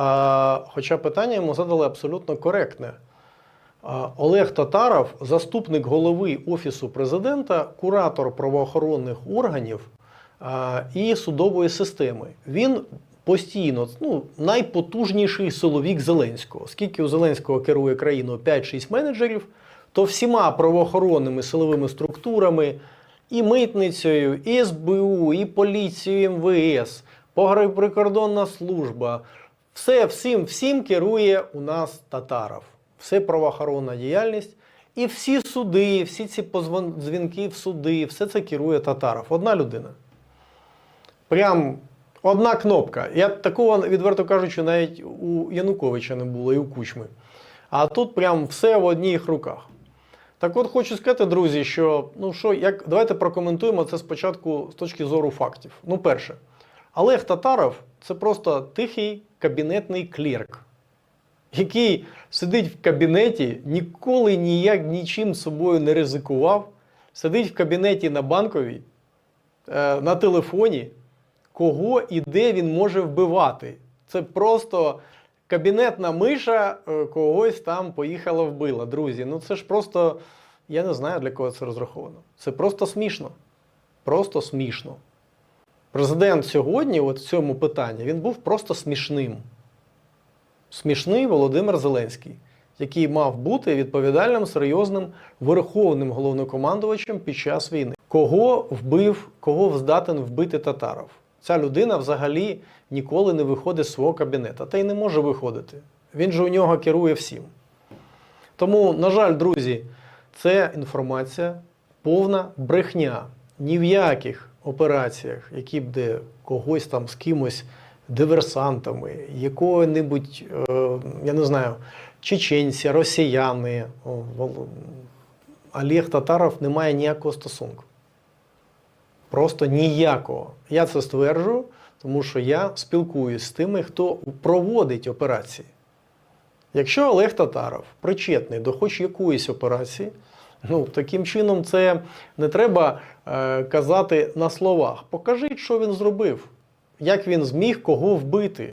А, хоча питання йому задали абсолютно коректне. Олег Татаров, заступник голови Офісу президента, куратор правоохоронних органів і судової системи. Він постійно ну, найпотужніший силовік Зеленського. Оскільки у Зеленського керує країною 5-6 менеджерів, то всіма правоохоронними силовими структурами, і митницею, і СБУ, і поліцією, і МВС, погранприкордонна служба. Все, всім, всім керує у нас Татаров. Все правоохоронна діяльність. І всі суди, всі ці дзвінки в суди, все це керує Татаров. Одна людина. Прям одна кнопка. Я такого, відверто кажучи, навіть у Януковича не було і у Кучми. А тут прям все в одніх руках. Так от хочу сказати, друзі, що ну що, як давайте прокоментуємо це спочатку з точки зору фактів. Ну, перше, Олег Татаров це просто тихий кабінетний клерк, який сидить в кабінеті, ніколи ніяк нічим собою не ризикував, сидить в кабінеті на банковій, е, на телефоні, кого і де він може вбивати. Це просто кабінетна миша е, когось там поїхала вбила. Друзі, ну це ж просто, я не знаю, для кого це розраховано. Це просто смішно. Просто смішно. Президент сьогодні, от в цьому питанні, він був просто смішним. Смішний Володимир Зеленський, який мав бути відповідальним, серйозним верховним головнокомандувачем під час війни. Кого вбив, кого здатен вбити татаров? Ця людина взагалі ніколи не виходить з свого кабінета, та й не може виходити. Він же у нього керує всім. Тому, на жаль, друзі, це інформація повна брехня. Ні в яких операціях, які б де когось там з кимось диверсантами, якого-небудь, е, я не знаю, чеченці, росіяни, Олег Татаров не має ніякого стосунку. Просто ніякого. Я це стверджую, тому що я спілкуюсь з тими, хто проводить операції. Якщо Олег Татаров причетний до хоч якоїсь операції, ну таким чином це не треба е, казати на словах. Покажіть, що він зробив, як він зміг кого вбити.